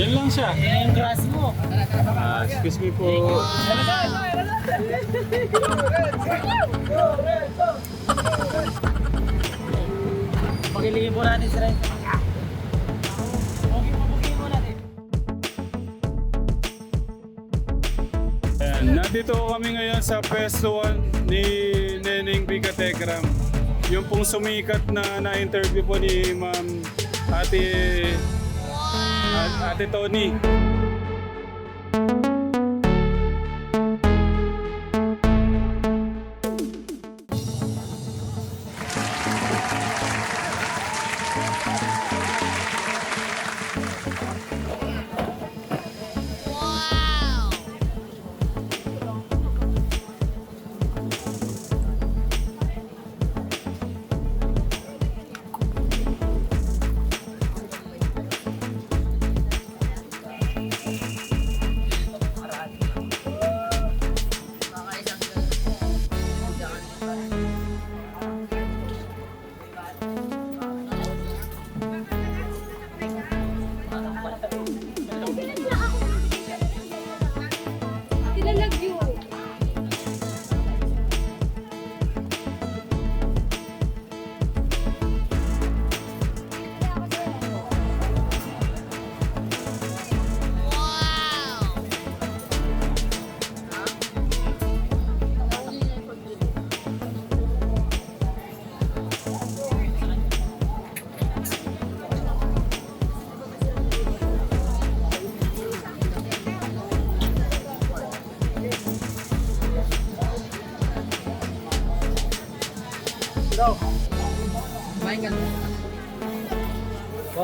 Diyan lang siya. Eh, yung grass mo. Ah, excuse me po. Pagilingin po natin si. Ayan, nandito kami ngayon sa pwesto 1 ni Neneng Bika Tekram. Yung pong sumikat na na-interview po ni Ma'am Ate, Ate Tony.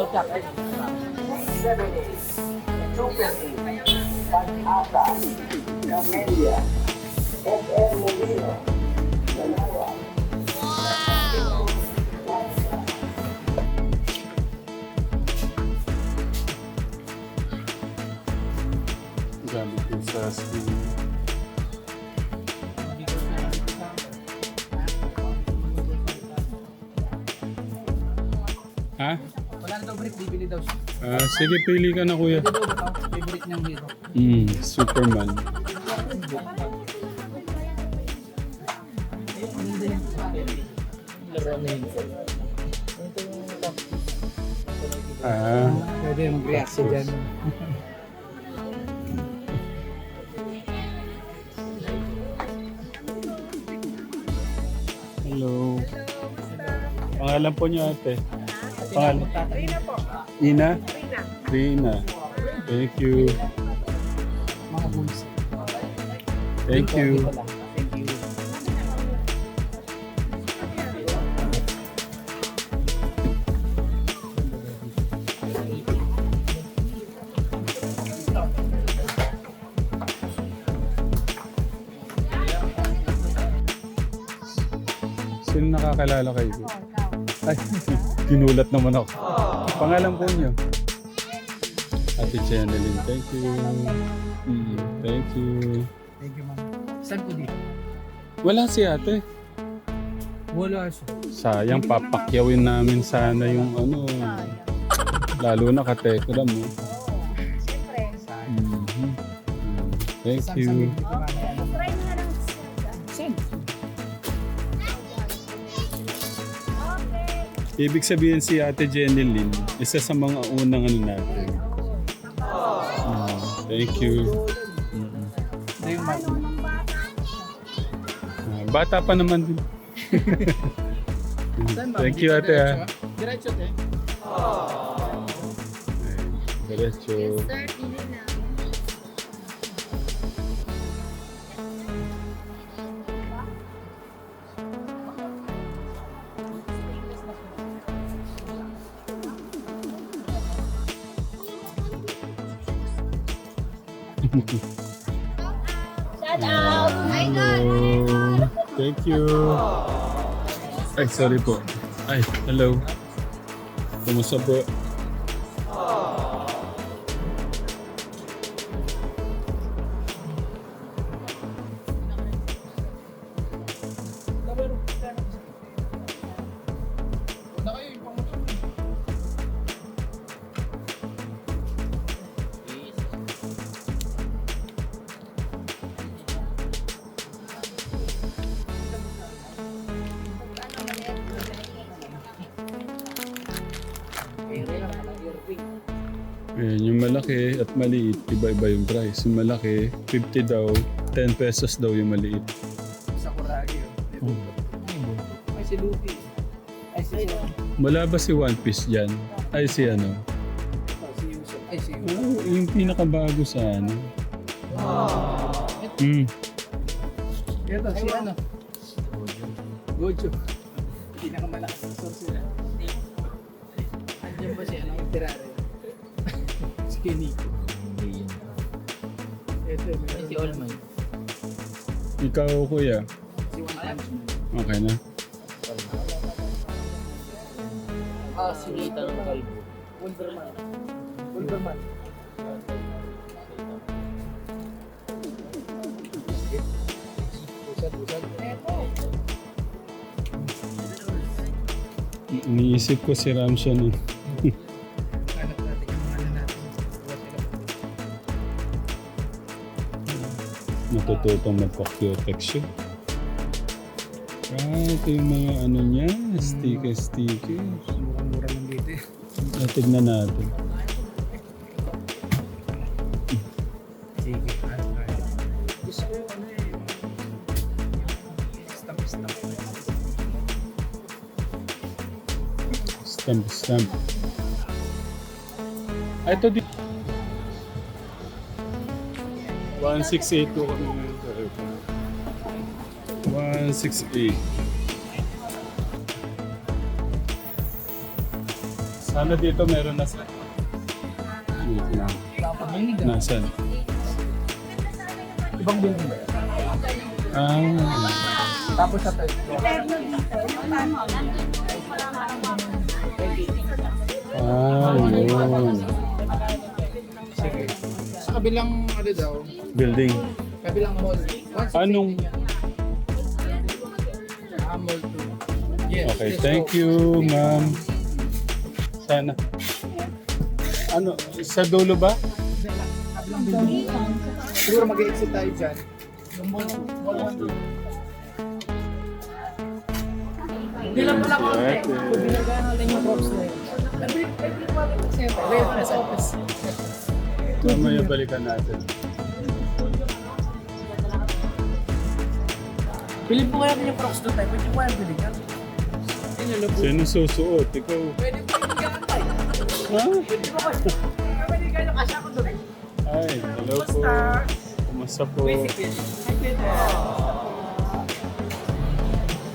çok yaptık. Size beni çok yaptık. Bak Ata, Camelia, F.M. Molina, Ah, sige, pili ka na kuya. Favorite niyang hero. Mm, Superman. Na. Ah, Pwede mag-react siya dyan. hello. Pangalan po niyo ate? Pangalan? Rina po. Ina? Rina. Thank you. Mga bulls. Thank you. Thank you. Sino nakakalala kayo? Ay, ginulat naman ako. Pangalan po niyo? Ate Channeline, thank you. Mm, thank you. Thank you, ma'am. Saan po dito? Wala si ate. Wala siya. Sayang, papakyawin namin sana yung ano. Lalo na katekram mo. Siyempre. Mhm. Thank you. sa dito mamaya? Ibig sabihin si Ate Jenny Lynn, isa sa mga unang ano natin. Mm, thank you. Mm. Ito yung mag- Ah, bata pa naman din. Thank you ate ah. Diretso, te. Diretso. Sir, Shout out! Oh Hi, Hello. Oh Thank you. Ay, sorry po. Ay, hello. Kumusta po? Ayan, yung malaki at maliit, iba-iba yung price. Yung malaki, 50 daw, 10 pesos daw yung maliit. Sa Kuragi. oh. Ay, si Luffy. Ay, si Wala ba si One Piece dyan? Ay, si ano? si Yusuf. Ay, si Yusuf. Oh, yung pinakabago sa ano. Hmm. Ito, si ano? Gojo. Pinakamalakas Ikaw, kuya. Okay na? Ah, si Nathan Calvo. Wonderman. Wonderman. Sige. Busad, busad. Iniisip ko si Ramshan. eh. Natututong magpa-cutex siya. Ah, ito yung mga ano niya. Sticker-sticker. Murang-mura lang dito eh. Ah, tignan natin. Sige. Ano tayo? Gusto ko ano eh. Stamp, stamp. Stamp, stamp. Ah, ito din. 168 ko kami ngayon. 168. Sana dito meron na sa... Wait lang. Nasaan? Ibang building ba? Ah, Tapos sa third floor. ah, yun. Kabilang ano daw, Building. kabilang mall. Once Anong- Ah, mall 2. Yes. Okay, let's thank go. you, ma'am. Sana. Ano, sa dulo ba? Siguro mag-exit tayo dyan. Yung mall 2. Mall 1. Hindi lang pala konti. Okay. Binagayan natin yung props na yun. Every, every month kasi. Reference office. Mamaya balikan natin. Bilhin po kaya yung props doon tayo. Pwede po kaya bilhin yan. Inalabo. Sino susuot? Ikaw. Pwede po ganun tayo. Ha? Pwede po kayo. Pwede kayo kasya ko doon. Ay, hello po. Kumusta po? Yun.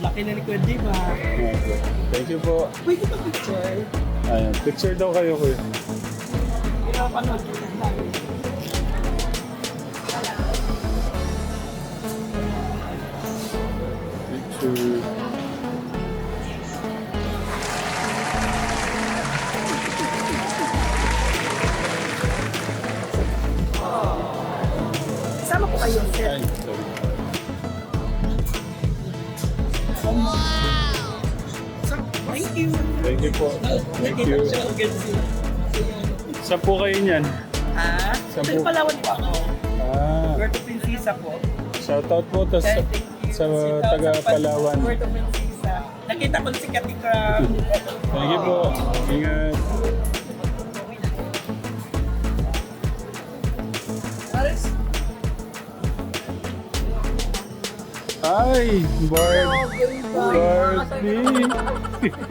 Laki na ni Kuya Diba? Okay. Thank you po. Pwede pa picture. Ayan, picture daw kayo kuya. Pinapanood ko you po. Thank you. Saan po kayo niyan? Ha? Saan Saan po? Palawan po ako. Ah, Puerto Princesa po. shoutout po to sa, Thank you. sa taga sa Palawan. Puerto Princesa. Nakita ko si Kati Crab. Thank you po. Ingat. Aris, Ay, Barb. Barbie.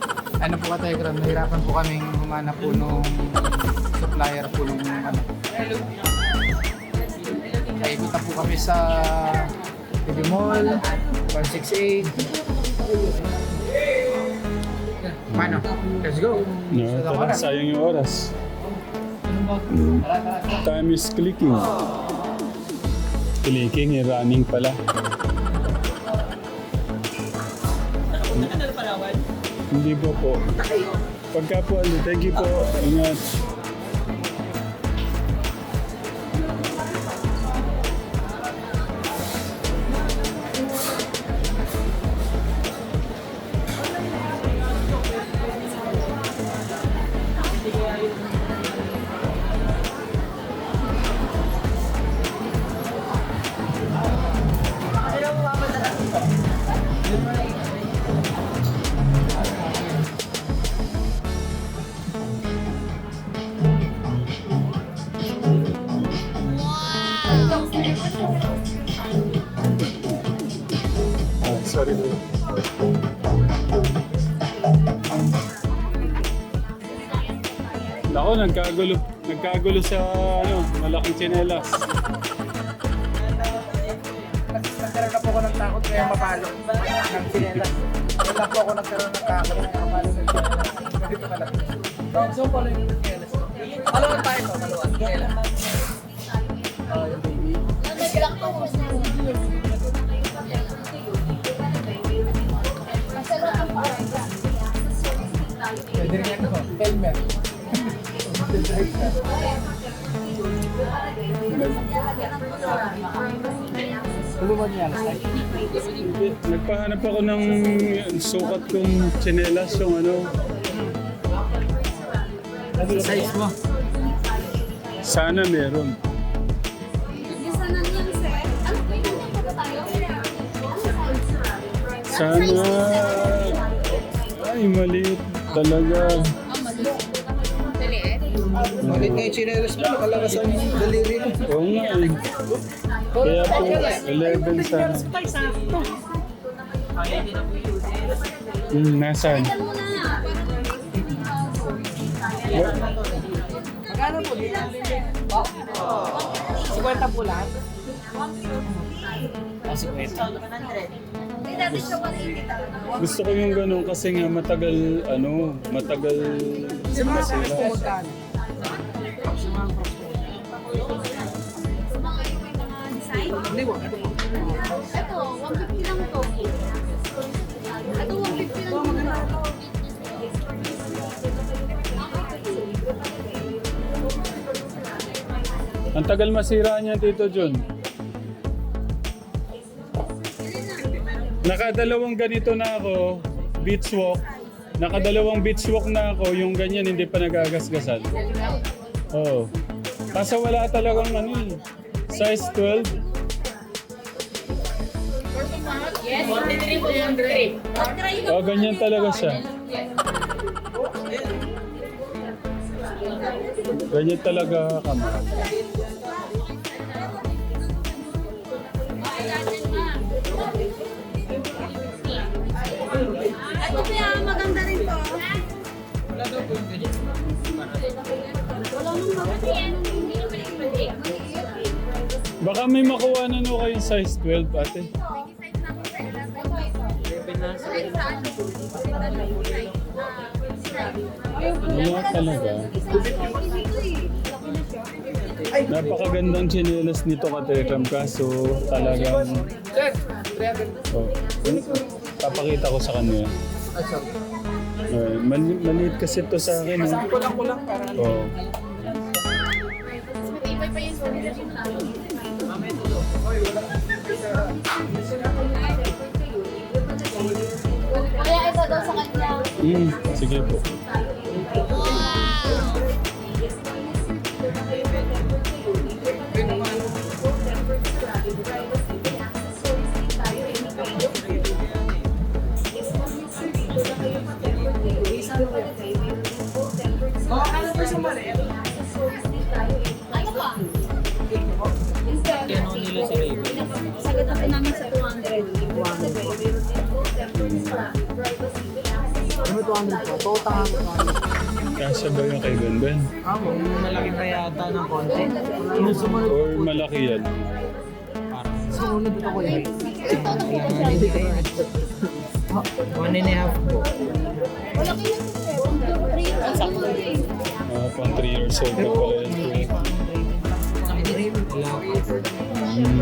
Ano po ka Telegram, nahirapan po kaming humanap po nung supplier po nung ano. Naikutan po kami sa TV Mall, 168. Paano? Let's go. No, tara, sayang yung oras. Time is clicking. Clicking, eh, running pala. Hindi po po. Pagka po, ano, thank you po. Ingat. Nagkagulo, nagkagulo sa ano, malaking tsinelas. Nagkaroon na po ako ng takot kaya mapalo ng sinelas. Kaya lang po ako nagkaroon ng takot kaya mapalo ng sinelas. Ganito ka lang. So, pala yung sinelas. Maluwan tayo to, maluwan. Sinelas. Oh, yung baby. Nagbilang ko mo sa Masarap ang parang. Pwede rin yan ko. Helmet. Tulungan niya. Nagpahanap ako ng sukat kong tsinelas, yung ano, Size mo. sana meron. Ano? Sana... Ay, maliit talaga. Malit nga yung chinelas mo, nakalakas ang daliri mo. Oo nga eh. Kaya po, 11 sana. Hmm, nasaan? Magkano po dito? Oh. 50 po lahat? Ah, 50. Hindi natin siya 180 talaga. Gusto ko yung ganun kasi nga matagal, ano, matagal Sa mga crocs po magkano? Hindi po. Ito. Ito, 150 lang to. Ito, 150 lang to. Ang tagal masira niya, Tito John. Nakadalawang ganito na ako, beach walk. Nakadalawang beach walk na ako, yung ganyan hindi pa nagagasgasan. Oo. Kaso wala talagang ano eh. Size 12. Yes, 153 po yung trip. O, Oh, ganyan talaga siya. Ganyan talaga kamahal. Ito kaya maganda rin to. Wala daw po yung ganyan. Wala. Baka may makuha na no kayong size 12, ate. Wala talaga. Napakagandang chinelas nito katekram kaso talagang... Sir, 300. Oh, papakita ko sa kanya. Uh, mali- maliit kasi to sa akin. Oh. Kulang-kulang para Oh. Matibay pa yung. Kaya ito daw sa kanya. Mm, sige po. 200 po? Total 200. Kasya ba yung kay Benben? Ah, malaki pa yata ng konti. Yung sumunod Or malaki yan? Sumunod ito ko yun. One and a half po. Wala kayo sa 7. Ang sakto rin. Ah, pang 3 years old na pala yan. Mm.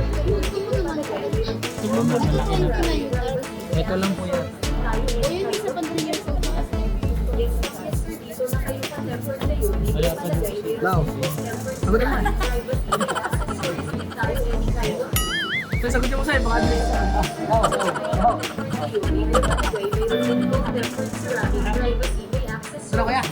Ito mo lang po yan. Lao. Sagot naman. Ito, sagutin mo sa'yo, baka hindi. Oo, oo, oo. Ano kaya?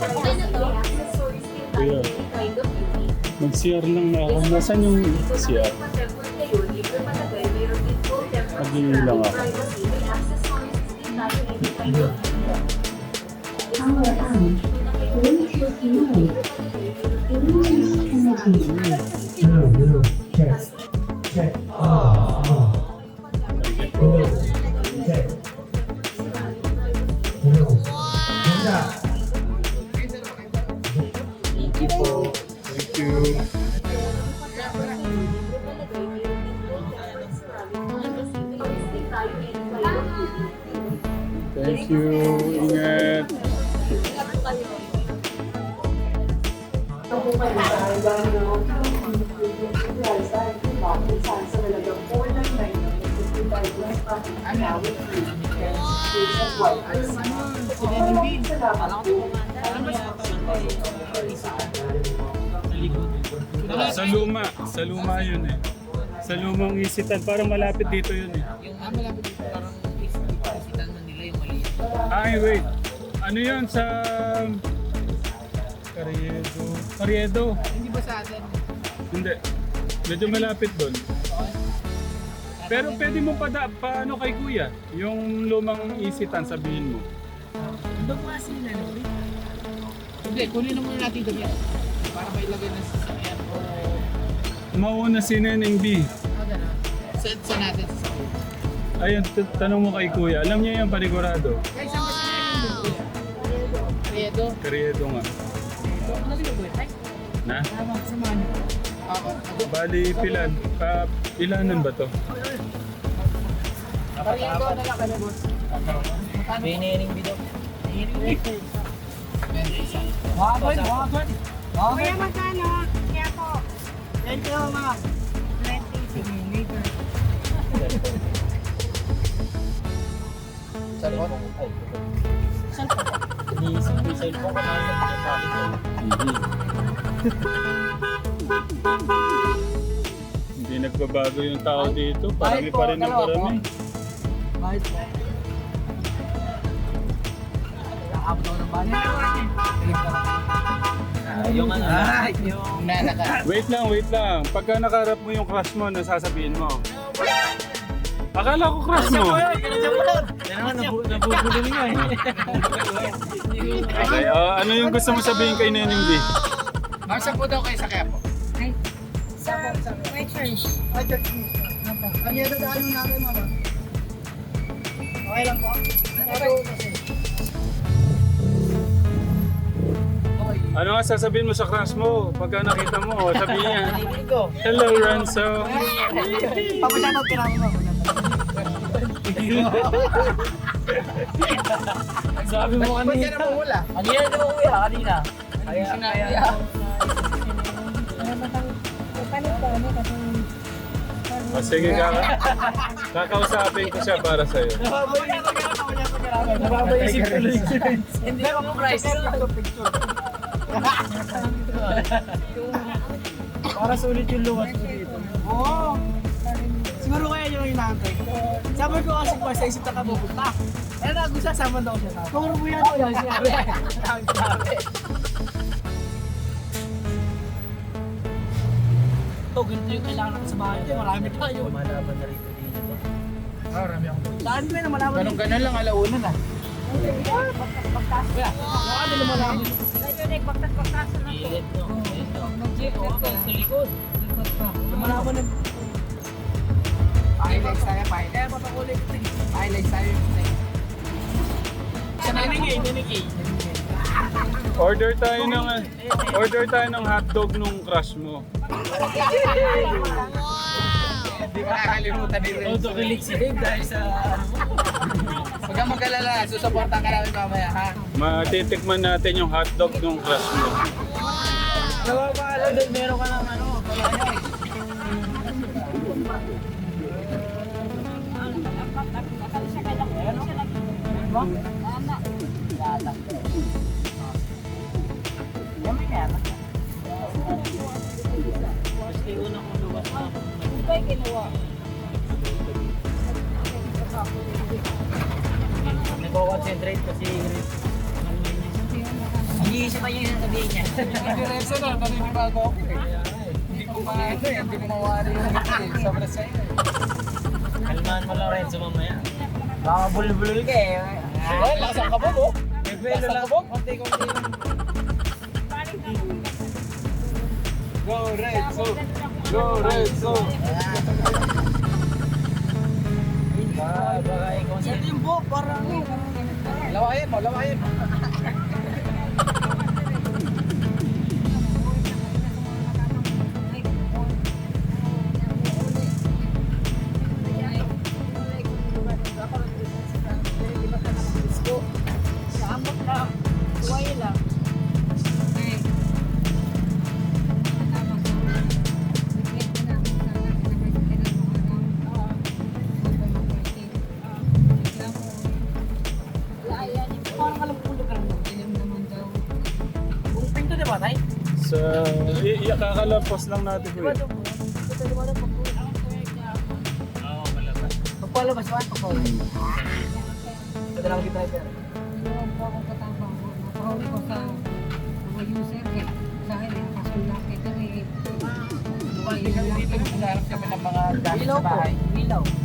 Kuya, mag-CR lang na ako. Nasaan yung CR? Mag-iwi lang ako. Thank Sa luma. Sa luma yun eh. Sa lumang isitan. Parang malapit dito yun eh. Yung ah, malapit dito, parang isitan na nila yung maliit. Ay, wait. Ano yun sa... Carriedo. Carriedo. Hindi ba sa atin? Hindi. Medyo malapit doon. Pero pwede mo pa da, paano kay kuya? Yung lumang isitan, sabihin mo. Doon pa sila, no? Hindi, kunin na muna natin doon yan. Para may ilagay na sa sasakyan o... Mauna si Neneng B. Ano gano'n? Send sa natin sa sasakyan. Ayun, t- tanong mo kay kuya. Alam niya yung panigurado. Guys, yung doon? Riedo. Carriedo nga. Ano Na? tama, samahan niyo. Ako. Bali, pilan. Pa, ilanan ba to? Riedo na lang kami, boss. Biniring video. Biniring. Wagod, wagod. Kuya, magkano? Kaya po. Thank you, ma. 20. Sige, later. Salmon? Hindi nagbabago yung tao dito. Parami pa rin ang parami. Bakit po? Nakabot ako ng bahay. yung ano? Ay, yung nanaka. Wait lang, wait lang. Pagka nakarap mo yung crush mo, nasasabihin mo. Akala ko crush mo. Nabubulol nga eh. Okay, ah, ano yung gusto mo sabihin kay Neneng B? Masa po daw kayo sa kaya po? Ay, sa mismo. Ano yung dadaan yung namin, mama? Okay lang po? Ano nga sasabihin mo sa crush mo? Pagka nakita mo, sabihin niya, Hello, Ranso. Papashoutout ka namin, mama. Sabi mo Ba't ka naman wala? Kanina na kuya, kanina. Kaya, kaya. O sige, kaka kakausapin ko siya para sa'yo. Nababaisip tuloy. Hindi ako price. Para sulit yung luwas ko dito. Oo. Siguro kaya yun ang inaantay ko. Sabi ko kasi pa sa isip na ka pupunta. Eh nago siya, sama daw siya. Turo mo yan. Yan, sinabi. Ang sabi. Ito, ganito yung kailangan natin sa bahay. Ito, marami tayo. Malaban na rito dito. Ah, marami ako. Saan ba na malaban Ganun ganun lang alauna na. Kaya, baka nila malaman. Medyo nagbaktas-baktas na to. Gilid, no? Ito. Ito, sa likod. Malaman na. Highlights tayo, highlights. Ito. Highlights tayo. Sa naningay, naningay. Order tayo ng order tayo ng hotdog nung crush mo. Hindi ko nakakalimutan ni Renzo. Auto-click si Dave dahil sa ano mo. Pag kang mag-alala, susuportan ka namin mamaya, ha? Matitikman natin yung hotdog ng crush mo. Nawawala doon, meron ka ng ano, pagkakay. Nagko-concentrate kasi Iniisip pa yung sasabihin niya. Diretso na, naninibago ako eh. Hindi ko ma, ano eh, hindi ko mawari yung eh, sobra sa'yo. Kalmahan mo lang sa mamaya. Baka bulbulol ka eh. Eh, lasang kabog oh. Lasang kabog. Konti-konti Go Red Zo! Go Red Zo! Baka ikaw sa... Ito yung buhok, parang... Lawayin mo, lawayin mo. Kakalampos lang natin ko eh. Pagpalabas ba? Pagpalabas. Ito lang kita driver. Hindi kami dito, naghahanap kami ng mga Ilaw sa po. bahay. Ilaw. Kamamahal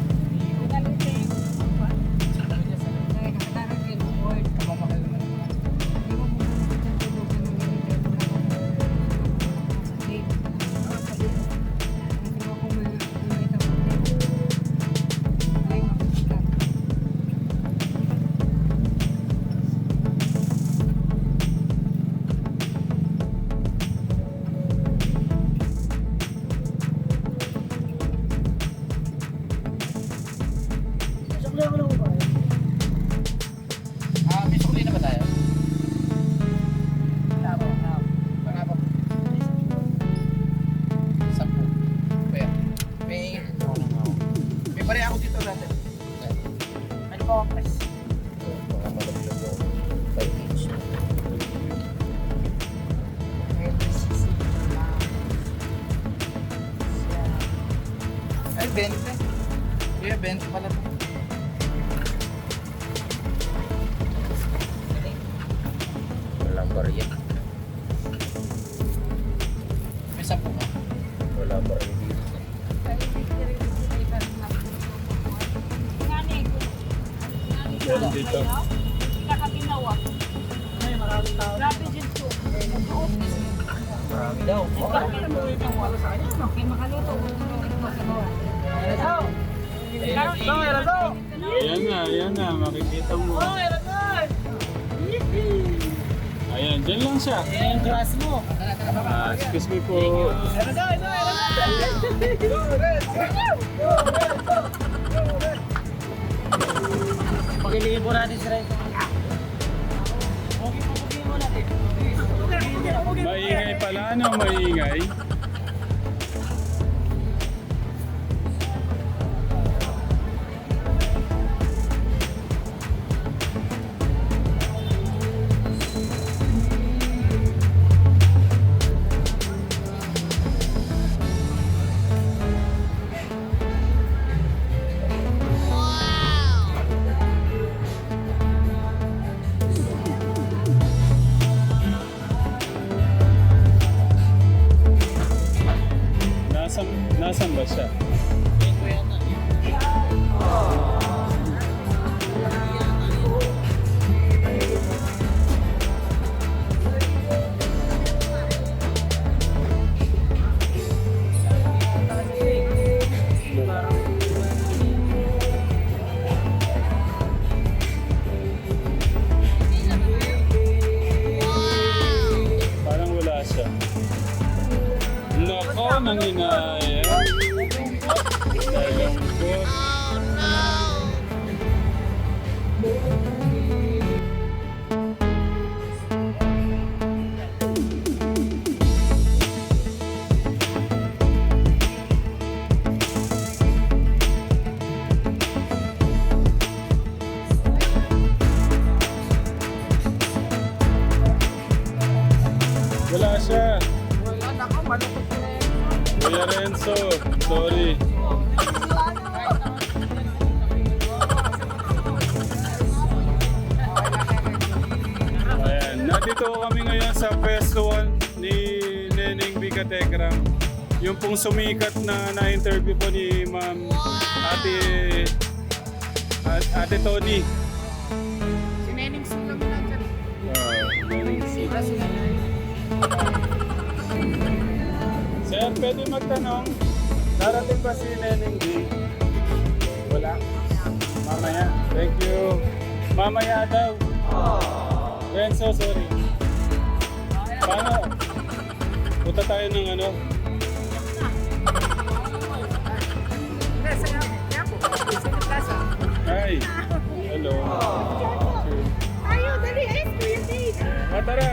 Ayan na, ayan na. Makikita mo. Ayan, dyan lang siya. Yan yung grass mo. Ah, excuse me po. Pagiliin po natin si Ray. Okay. Maingay pala, ano? Maingay. Sumikat na na-interview po ni Ma'am Ate At- Ate Tony. Si Neneng lang lang dyan. Sir, pwede magtanong, darating ba si Neneng D? Wala. Mamaya. Thank you. Mamaya daw. Renzo, sorry. Paano? Punta tayo ng ano? Sa kaya po. Sa plaza. Ay. Hello. Tayo, dali. Ay, Kuya Dave. Ah, tara.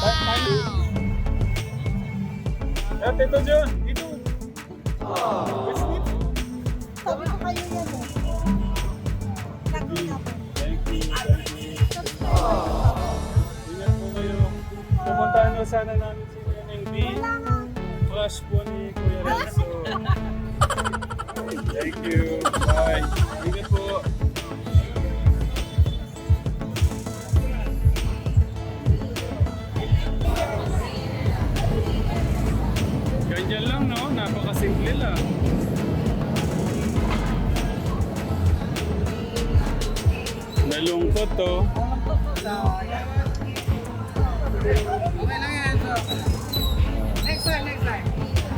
Ta- tayo. Eh, Tito John, dito. Let's meet. Sabi ko kayo yan eh. Tago na po. Thank you. Ingat po kayo. Pupuntahan nyo sana namin si Neneng B. Crush po ni Kuya Renzo. Thank you. Bye. Ingat po. Ganyan lang, no? Napakasimple lang. Nalungkot to. Okay lang yan. So, next time, next time.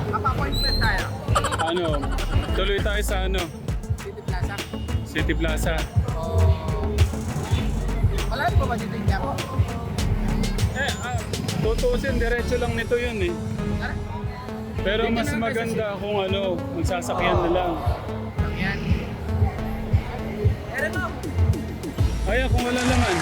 Mapa-appointment tayo. Ano? Tuloy tayo sa ano? City Plaza. City Plaza. Wala po ba dito yung Quiapo? Eh, ah, tutusin, diretso lang nito yun eh. Pero mas maganda kung ano, magsasakyan na lang. Yan. Pero no. Ay, kung wala naman.